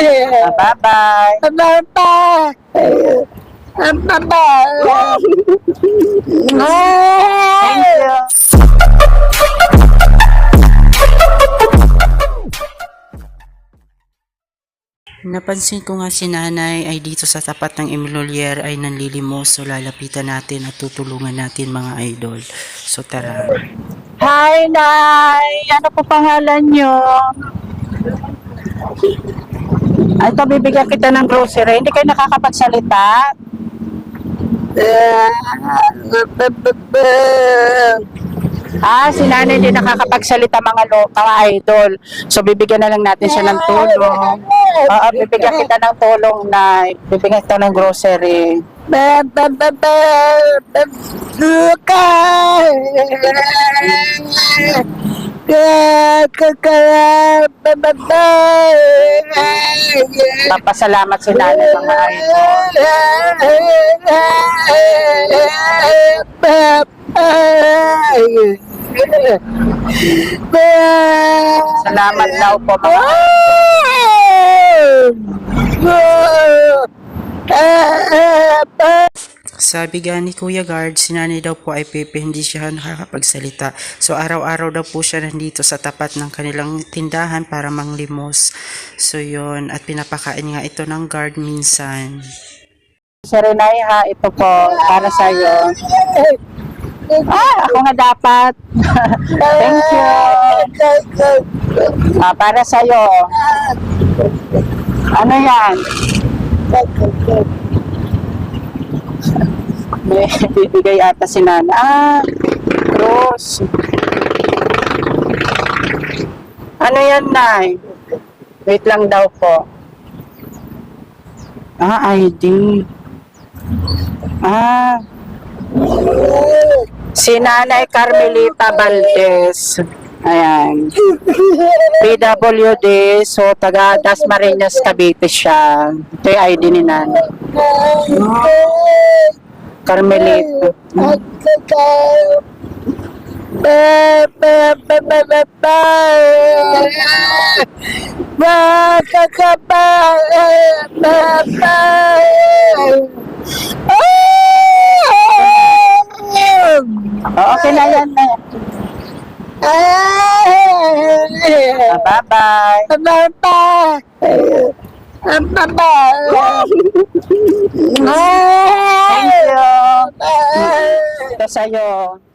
Bye-bye. Bye-bye. Bye-bye. Thank you. Napansin ko nga si nanay ay dito sa tapat ng Emilolier ay nanlilimos so lalapitan natin at tutulungan natin mga idol. So tara. Hi Nay! Ano po pangalan nyo? Ito bibigyan kita ng grocery. Hindi kayo nakakapagsalita? Ah, si nanay hindi nakakapagsalita mga lo, idol. So bibigyan na lang natin siya ng tulong. Oo, bibigyan kita ng tulong na bibigyan kita ng grocery. Papasalamat si nanay mga idol. Salamat daw po mga Sabi nga ni Kuya Guard, si nanay daw po ay pepe, hindi siya nakakapagsalita. So araw-araw daw po siya nandito sa tapat ng kanilang tindahan para manglimos. So yun, at pinapakain nga ito ng guard minsan. Serenay ha, ito po para sa iyo. Ah, ako nga dapat. Thank you. Ah, para sa iyo. Ano yan? Bibigay ata si Nana. Ah, cross. Ano yan, Nay? Wait lang daw po. Ah, ID. Ah. Si Nanay Carmelita Valdez. Ayan. PWD, so taga Dasmariñas, Cavite siya. Ito yung ID ni Nanay. Carmelita. Oh, okay na yan na. Bye-bye. Bye-bye. Bye-bye. Sa'yo.